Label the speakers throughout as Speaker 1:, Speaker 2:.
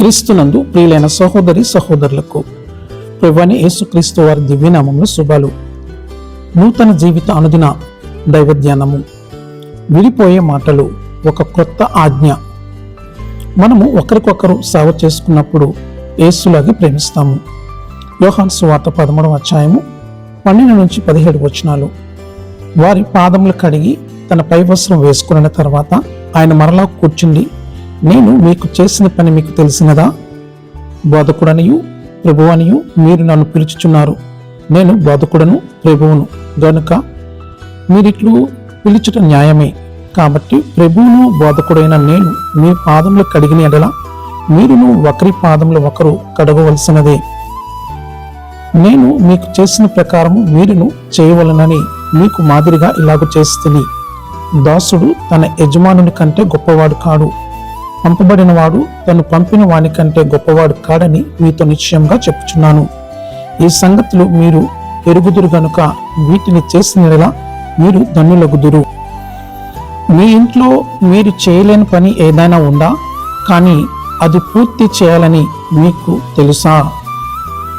Speaker 1: క్రీస్తునందు ప్రియులైన సహోదరి సహోదరులకు ప్రభుని యేసుక్రీస్తు వారి దివ్యనామంలో శుభాలు. నూతన జీవిత అనుదిన దైవధ్యానము. విడిపోయే మాటలు ఒక క్రొత్త ఆజ్ఞ. మనము ఒకరికొకరు సేవ చేసుకున్నప్పుడు ఏసులాగే ప్రేమిస్తాము. యోహాన్ సువార్త పదమూడవ అధ్యాయము పన్నెండు నుంచి పదిహేడు వచనాలు. వారి పాదములు కడిగి తన పై వస్త్రం వేసుకున్న తర్వాత ఆయన మరలా కూర్చుండి నేను మీకు చేసిన పని మీకు తెలిసినదా? బోధకుడనియు ప్రభువనియు మీరు నన్ను పిలుచుచున్నారు. నేను బోధకుడను ప్రభువును. గనుక మీరిట్లు పిలుచుట న్యాయమే. కాబట్టి ప్రభువును బోధకుడైన నేను మీ పాదములు కడిగిన ఎడల మీరును ఒకరి పాదములు ఒకరు కడగవలసినదే. నేను మీకు చేసిన ప్రకారము మీరును చేయవలనని మీకు మాదిరిగా ఇలాగ చేస్తుంది దాసుడు తన యజమానుని కంటే గొప్పవాడు కాడు. పంపబడిన వాడు తను పంపిన వాని కంటే గొప్పవాడు కాడని మీతో నిశ్చయంగా చెప్పుచున్నాను. ఈ సంగతులు మీరు ఎరుగుదురు గనుక వీటిని చేసిన మీరు ధన్యులగుదురు. మీ ఇంట్లో మీరు చేయలేని పని ఏదైనా ఉందా? కానీ అది పూర్తి చేయాలని మీకు తెలుసా?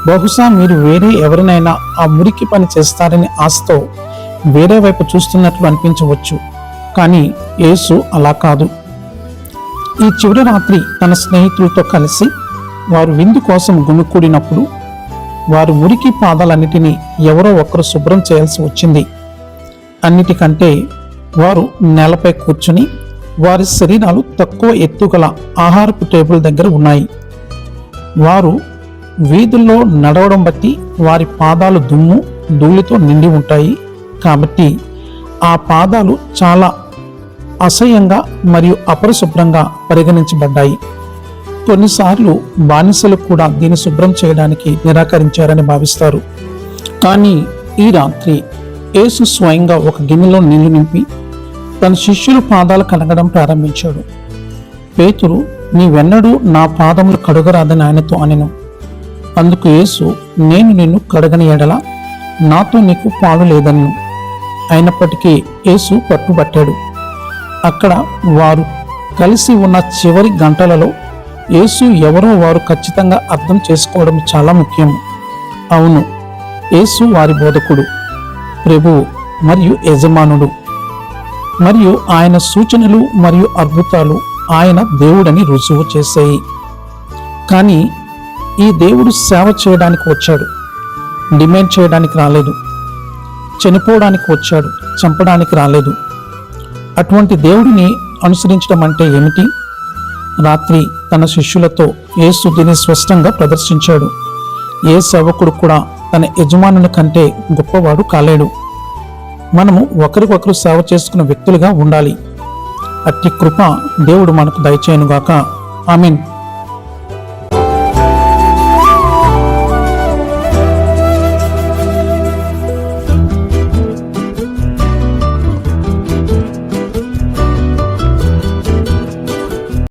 Speaker 1: బహుశా మీరు వేరే ఎవరినైనా ఆ మురికి పని చేస్తారని ఆశతో వేరే వైపు చూస్తున్నట్లు అనిపించవచ్చు. కానీ యేసు అలా కాదు. ఈ చివరి రాత్రి తన స్నేహితులతో కలిసి వారు విందు కోసం గుమికూడినప్పుడు వారు ఉరికి పాదాలన్నిటినీ ఎవరో ఒకరు శుభ్రం చేయాల్సి వచ్చింది. అన్నిటికంటే వారు నేలపై కూర్చుని వారి శరీరాలు తక్కువ ఎత్తుగల ఆహారపు టేబుల్ దగ్గర ఉన్నాయి. వారు వీధుల్లో నడవడం బట్టి వారి పాదాలు దుమ్ము ధూళితో నిండి ఉంటాయి. కాబట్టి ఆ పాదాలు చాలా అసహ్యంగా మరియు అపరిశుభ్రంగా పరిగణించబడ్డాయి. కొన్నిసార్లు బానిసలు కూడా దీన్ని శుభ్రం చేయడానికి నిరాకరించారని భావిస్తారు. కానీ ఈ రాత్రి యేసు స్వయంగా ఒక గిన్నెలో నీళ్ళు నింపి తన శిష్యుల పాదాలు కడగడం ప్రారంభించాడు. పేతురు నీవెన్నడూ నా పాదములు కడుగరాదని ఆయనతో అనెను. అందుకు యేసు నేను నిన్ను కడగని ఎడల నాతో నీకు పాలు లేదన్ను. అయినప్పటికీ యేసు పట్టుబట్టాడు. అక్కడ వారు కలిసి ఉన్న చివరి గంటలలో యేసు ఎవరో వారు ఖచ్చితంగా అర్థం చేసుకోవడం చాలా ముఖ్యం. అవును యేసు వారి బోధకుడు ప్రభువు మరియు యజమానుడు. మరియు ఆయన సూచనలు మరియు అద్భుతాలు ఆయన దేవుడని రుజువు చేశాయి కానీ ఈ దేవుడు సేవ చేయడానికి వచ్చాడు డిమాండ్ చేయడానికి రాలేదు చనిపోవడానికి వచ్చాడు చంపడానికి రాలేదు. అటువంటి దేవుడిని అనుసరించడం అంటే ఏమిటి? రాత్రి తన శిష్యులతో యేసు దీన్ని స్పష్టంగా ప్రదర్శించాడు. ఏ సేవకుడు కూడా తన యజమానుల కంటే గొప్పవాడు కాలేడు. మనము ఒకరికొకరు సేవ చేసుకున్న వ్యక్తులుగా ఉండాలి. అట్టి కృప దేవుడు మనకు దయచేయనుగాక. మీన్